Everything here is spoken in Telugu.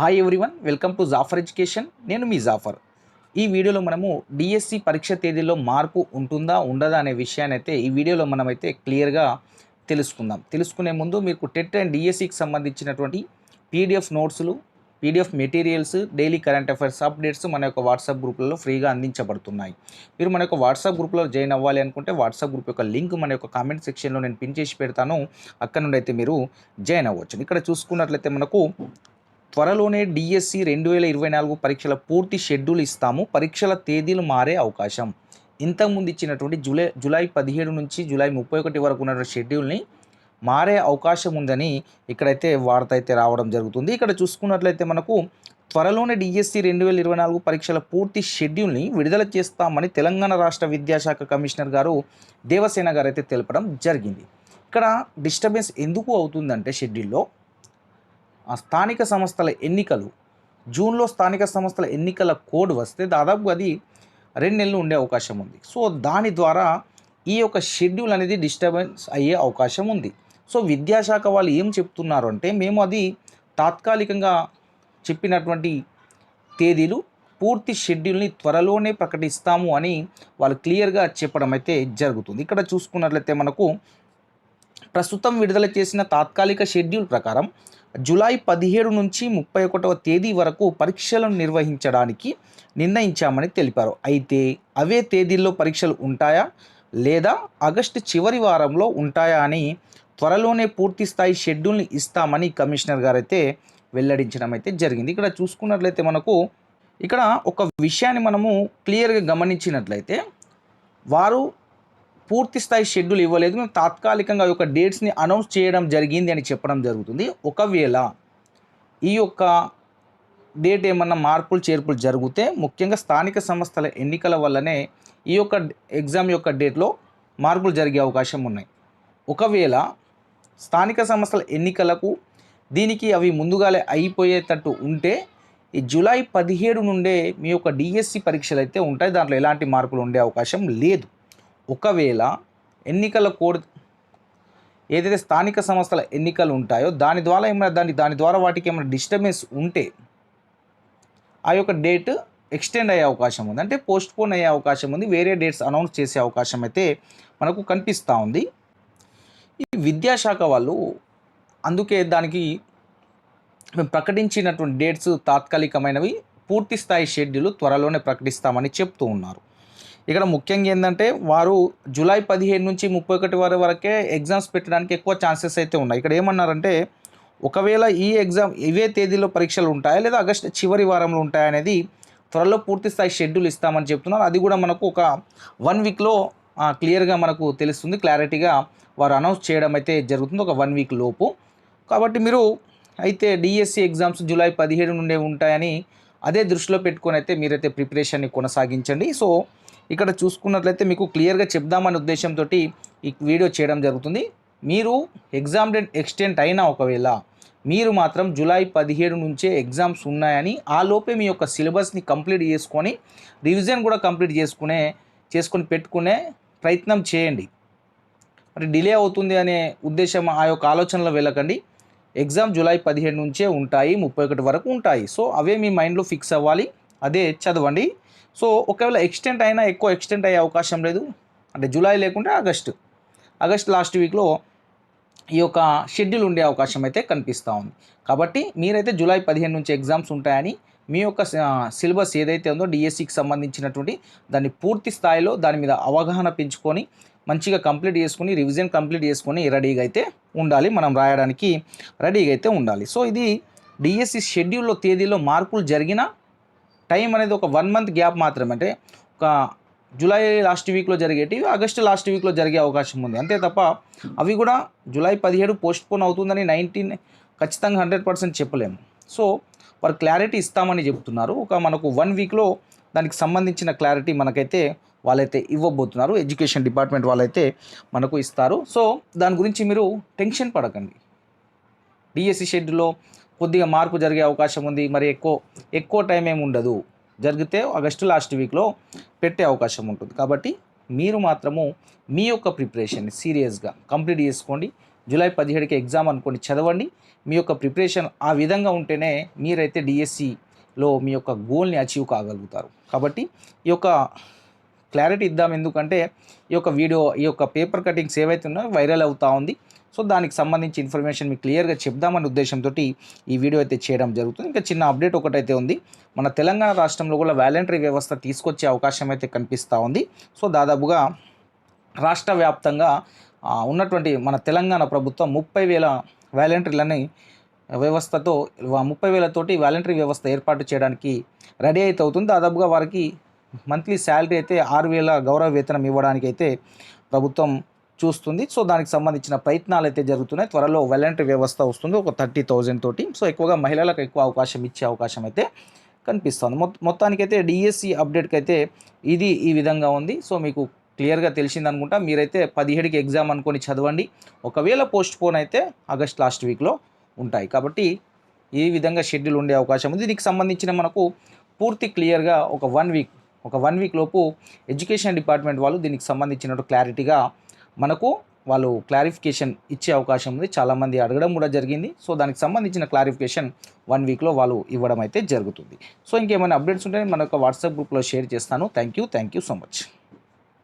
Hi everyone welcome to Jafar education నేను మీ జాఫర్ ఈ వీడియోలో మనము డిఎస్సి పరీక్ష తేదీలో మార్పు ఉంటుందా ఉండదా అనే విషయాన్ని అయితే ఈ వీడియోలో మనమైతే క్లియర్గా తెలుసుకుందాం. తెలుసుకునే ముందు మీకు టెట్ అండ్ డిఎస్సికి సంబంధించినటువంటి పీడిఎఫ్ నోట్స్లు PDF materials daily current affairs updates మన యొక్క వాట్సాప్ గ్రూప్లలో ఫ్రీగా అందించబడుతున్నాయి. మీరు మన యొక్క వాట్సాప్ గ్రూప్లో జాయిన్ అవ్వాలి అనుకుంటే వాట్సాప్ గ్రూప్ యొక్క లింక్ మన యొక్క కామెంట్ సెక్షన్లో నేను పిన్ చేసి పెడతాను. అక్కడ నుండి అయితే మీరు జాయిన్ అవ్వచ్చు. ఇక్కడ చూసుకున్నట్లయితే మనకు త్వరలోనే డిఎస్సి రెండు వేల ఇరవై నాలుగు పరీక్షల పూర్తి షెడ్యూల్ ఇస్తాము. పరీక్షల తేదీలు మారే అవకాశం. ఇంతకుముందు ఇచ్చినటువంటి జూలై జూలై పదిహేడు నుంచి జూలై ముప్పై ఒకటి వరకు ఉన్నటువంటి షెడ్యూల్ని మారే అవకాశం ఉందని ఇక్కడైతే వార్త అయితే రావడం జరుగుతుంది. ఇక్కడ చూసుకున్నట్లయితే మనకు త్వరలోనే డిఎస్సి రెండు వేల ఇరవై నాలుగు పరీక్షల పూర్తి షెడ్యూల్ని విడుదల చేస్తామని తెలంగాణ రాష్ట్ర విద్యాశాఖ కమిషనర్ గారు దేవసేన గారు అయితే తెలపడం జరిగింది. ఇక్కడ డిస్టర్బెన్స్ ఎందుకు అవుతుందంటే షెడ్యూల్లో స్థానిక సంస్థల ఎన్నికలు జూన్లో స్థానిక సంస్థల ఎన్నికల కోడ్ వస్తే దాదాపు అది రెండు నెలలు ఉండే అవకాశం ఉంది. సో దాని ద్వారా ఈ యొక్క షెడ్యూల్ అనేది డిస్టర్బెన్స్ అయ్యే అవకాశం ఉంది. సో విద్యాశాఖ వాళ్ళు ఏం చెప్తున్నారు అంటే మేము అది తాత్కాలికంగా చెప్పినటువంటి తేదీలు పూర్తి షెడ్యూల్ని త్వరలోనే ప్రకటిస్తాము అని వాళ్ళు క్లియర్గా చెప్పడం అయితే జరుగుతుంది. ఇక్కడ చూసుకున్నట్లయితే మనకు ప్రస్తుతం విడుదల చేసిన తాత్కాలిక షెడ్యూల్ ప్రకారం జూలై పదిహేడు నుంచి ముప్పై ఒకటవ తేదీ వరకు పరీక్షలను నిర్వహించడానికి నిర్ణయించామని తెలిపారు. అయితే అవే తేదీల్లో పరీక్షలు ఉంటాయా? లేదా ఆగస్టు చివరి వారంలో ఉంటాయా అని త్వరలోనే పూర్తి స్థాయి షెడ్యూల్ని ఇస్తామని కమిషనర్ గారైతే వెల్లడించడం అయితే జరిగింది. ఇక్కడ చూసుకున్నట్లయితే మనకు ఇక్కడ ఒక విషయాన్ని మనము క్లియర్గా గమనించినట్లయితే వారు పూర్తి స్థాయి షెడ్యూల్ ఇవ్వలేదు. మేము తాత్కాలికంగా ఈ యొక్క డేట్స్ని అనౌన్స్ చేయడం జరిగింది అని చెప్పడం జరుగుతుంది. ఒకవేళ ఈ యొక్క డేట్ ఏమన్నా మార్పులు చేర్పులు జరిగితే ముఖ్యంగా స్థానిక సంస్థల ఎన్నికల వల్లనే ఈ యొక్క ఎగ్జామ్ యొక్క డేట్లో మార్పులు జరిగే అవకాశం ఉన్నాయి. ఒకవేళ స్థానిక సంస్థల ఎన్నికలకు దీనికి అవి ముందుగాలే అయిపోయేటట్టు ఉంటే ఈ జూలై పదిహేడు నుండే మీ యొక్క డిఎస్సి పరీక్షలు అయితే ఉంటాయి. దాంట్లో ఎలాంటి మార్పులు ఉండే అవకాశం లేదు. ఒకవేళ ఎన్నికల కోడ్ ఏదైతే స్థానిక సంస్థల ఎన్నికలు ఉంటాయో దాని ద్వారా ఏమైనా దాని దాని ద్వారా వాటికి ఏమైనా డిస్టర్బెన్స్ ఉంటే ఆ యొక్క డేట్ ఎక్స్టెండ్ అయ్యే అవకాశం ఉంది. అంటే పోస్ట్ పోన్ అయ్యే అవకాశం ఉంది. వేరే డేట్స్ అనౌన్స్ చేసే అవకాశం అయితే మనకు కనిపిస్తూ ఉంది. ఈ విద్యాశాఖ వాళ్ళు అందుకే దానికి మేము ప్రకటించినటువంటి డేట్స్ తాత్కాలికమైనవి పూర్తి స్థాయి షెడ్యూల్ త్వరలోనే ప్రకటిస్తామని చెప్తూ ఉన్నారు. ఇక్కడ ముఖ్యంగా ఏంటంటే వారు జూలై పదిహేను నుంచి ముప్పై ఒకటి వారి వరకే ఎగ్జామ్స్ పెట్టడానికి ఎక్కువ ఛాన్సెస్ అయితే ఉన్నాయి. ఇక్కడ ఏమన్నారంటే ఒకవేళ ఈ ఎగ్జామ్ ఇవే తేదీలో పరీక్షలు ఉంటాయా లేదా ఆగస్ట్ చివరి వారంలో ఉంటాయా అనేది త్వరలో పూర్తి స్థాయి షెడ్యూల్ ఇస్తామని చెప్తున్నారు. అది కూడా మనకు ఒక వన్ వీక్లో క్లియర్గా మనకు తెలుస్తుంది. క్లారిటీగా వారు అనౌన్స్ చేయడం అయితే జరుగుతుంది ఒక వన్ వీక్ లోపు. కాబట్టి మీరు అయితే డిఎస్సి ఎగ్జామ్స్ జూలై పదిహేడు నుండే ఉంటాయని అదే దృష్టిలో పెట్టుకొని అయితే మీరైతే ప్రిపరేషన్ని కొనసాగించండి. సో ఇక్కడ చూసుకున్నట్లయితే మీకు క్లియర్గా చెప్దామనే ఉద్దేశంతో ఈ వీడియో చేయడం జరుగుతుంది. మీరు ఎగ్జామ్ డేట్ ఎక్స్టెంట్ అయినా ఒకవేళ మీరు మాత్రం జూలై పదిహేడు నుంచే ఎగ్జామ్స్ ఉన్నాయని ఆ లోపే మీ యొక్క సిలబస్ని కంప్లీట్ చేసుకొని రివిజన్ కూడా కంప్లీట్ చేసుకునే చేసుకొని పెట్టుకునే ప్రయత్నం చేయండి. మరి డిలే అవుతుంది అనే ఉద్దేశం ఆ యొక్క ఆలోచనలో వెళ్ళకండి. ఎగ్జామ్ జూలై పదిహేడు నుంచే ఉంటాయి ముప్పై ఒకటి వరకు ఉంటాయి. సో అవే మీ మైండ్లో ఫిక్స్ అవ్వాలి. అదే చదవండి. సో ఒకవేళ ఎక్స్టెంట్ అయినా ఎక్కువ ఎక్స్టెంట్ అయ్యే అవకాశం లేదు. అంటే జూలై లేకుంటే ఆగస్టు. ఆగస్ట్ లాస్ట్ వీక్లో ఈ యొక్క షెడ్యూల్ ఉండే అవకాశం అయితే కనిపిస్తూ ఉంది. కాబట్టి మీరైతే జూలై పదిహేను నుంచి ఎగ్జామ్స్ ఉంటాయని మీ యొక్క సిలబస్ ఏదైతే ఉందో డిఎస్సికి సంబంధించినటువంటి దాన్ని పూర్తి స్థాయిలో దాని మీద అవగాహన పెంచుకొని మంచిగా కంప్లీట్ చేసుకొని రివిజన్ కంప్లీట్ చేసుకొని రెడీగా అయితే ఉండాలి. మనం రాయడానికి రెడీగా అయితే ఉండాలి. సో ఇది డిఎస్సి షెడ్యూల్లో తేదీలో మార్పులు జరిగిన టైం అనేది ఒక వన్ మంత్ గ్యాప్ మాత్రమే. అంటే ఒక జూలై లాస్ట్ వీక్లో జరిగేటివి ఆగస్టు లాస్ట్ వీక్లో జరిగే అవకాశం ఉంది. అంతే తప్ప అవి కూడా జూలై పదిహేడు పోస్ట్ పోన్ అవుతుందని నైన్టీన్ ఖచ్చితంగా హండ్రెడ్ పర్సెంట్ చెప్పలేము సో వారు క్లారిటీ ఇస్తామని చెప్తున్నారు. ఒక మనకు వన్ వీక్లో దానికి సంబంధించిన క్లారిటీ మనకైతే వాళ్ళైతే ఇవ్వబోతున్నారు. ఎడ్యుకేషన్ డిపార్ట్మెంట్ వాళ్ళైతే మనకు ఇస్తారు. సో దాని గురించి మీరు టెన్షన్ పడకండి. డిఎస్సి షెడ్యూల్లో కొద్దిగా మార్పు జరిగే అవకాశం ఉంది. మరి ఎక్కువ ఎక్కువ టైం ఏమి ఉండదు. జరిగితే ఆగస్టు లాస్ట్ వీక్లో పెట్టే అవకాశం ఉంటుంది. కాబట్టి మీరు మాత్రము మీ యొక్క ప్రిపరేషన్ సీరియస్గా కంప్లీట్ చేసుకోండి. జూలై పదిహేడుకి ఎగ్జామ్ అనుకోండి చదవండి. మీ యొక్క ప్రిపరేషన్ ఆ విధంగా ఉంటేనే మీరైతే డిఎస్సిలో మీ యొక్క గోల్ని అచీవ్ కాగలుగుతారు. కాబట్టి ఈ యొక్క క్లారిటీ ఇద్దాం. ఎందుకంటే ఈ యొక్క వీడియో ఈ యొక్క పేపర్ కటింగ్స్ ఏవైతే ఉన్నాయో వైరల్ అవుతూ ఉంది. సో దానికి సంబంధించి ఇన్ఫర్మేషన్ మీకు క్లియర్గా చెప్దామనే ఉద్దేశంతో ఈ వీడియో అయితే చేయడం జరుగుతుంది. ఇంకా చిన్న అప్డేట్ ఒకటైతే ఉంది. మన తెలంగాణ రాష్ట్రంలో కూడా వాలంటరీ వ్యవస్థ తీసుకొచ్చే అవకాశం అయితే కనిపిస్తూ ఉంది. సో దాదాపుగా రాష్ట్ర వ్యాప్తంగా ఉన్నటువంటి మన తెలంగాణ ప్రభుత్వం ముప్పై వేల వాలంటీర్లని వ్యవస్థతో ముప్పై వేలతోటి వాలంటరీ వ్యవస్థ ఏర్పాటు చేయడానికి రెడీ అయితే అవుతుంది. దాదాపుగా వారికి మంత్లీ శాలరీ అయితే ఆరు వేల గౌరవ వేతనం ఇవ్వడానికి అయితే ప్రభుత్వం చూస్తుంది. సో దానికి సంబంధించిన ప్రయత్నాలు అయితే జరుగుతున్నాయి. త్వరలో వాలంటరీ వ్యవస్థ వస్తుంది. ఒక థర్టీ థౌజండ్ తోటి. సో ఎక్కువగా మహిళలకు ఎక్కువ అవకాశం ఇచ్చే అవకాశం అయితే కనిపిస్తుంది. మొత్తానికైతే డిఎస్సి అప్డేట్కి అయితే ఇది ఈ విధంగా ఉంది. సో మీకు క్లియర్గా తెలిసింది అనుకుంటా మీరైతే పదిహేడుకి ఎగ్జామ్ అనుకొని చదవండి. ఒకవేళ పోస్ట్ పోన్ అయితే ఆగస్ట్ లాస్ట్ వీక్లో ఉంటాయి. కాబట్టి ఈ విధంగా షెడ్యూల్ ఉండే అవకాశం ఉంది. దీనికి సంబంధించిన మనకు పూర్తి క్లియర్గా ఒక వన్ వీక్ ఒక వన్ వీక్ లోపు ఎడ్యుకేషన్ డిపార్ట్మెంట్ వాళ్ళు దీనికి సంబంధించినట్టు క్లారిటీగా మనకు వాళ్ళు క్లారిఫికేషన్ ఇచ్చే అవకాశం ఉంది. చాలామంది అడగడం కూడా జరిగింది. సో దానికి సంబంధించిన క్లారిఫికేషన్ వన్ వీక్లో వాళ్ళు ఇవ్వడం అయితే జరుగుతుంది. సో ఇంకేమైనా అప్డేట్స్ ఉంటే మన యొక్క వాట్సాప్ గ్రూప్లో షేర్ చేస్తాను. Thank you thank you so much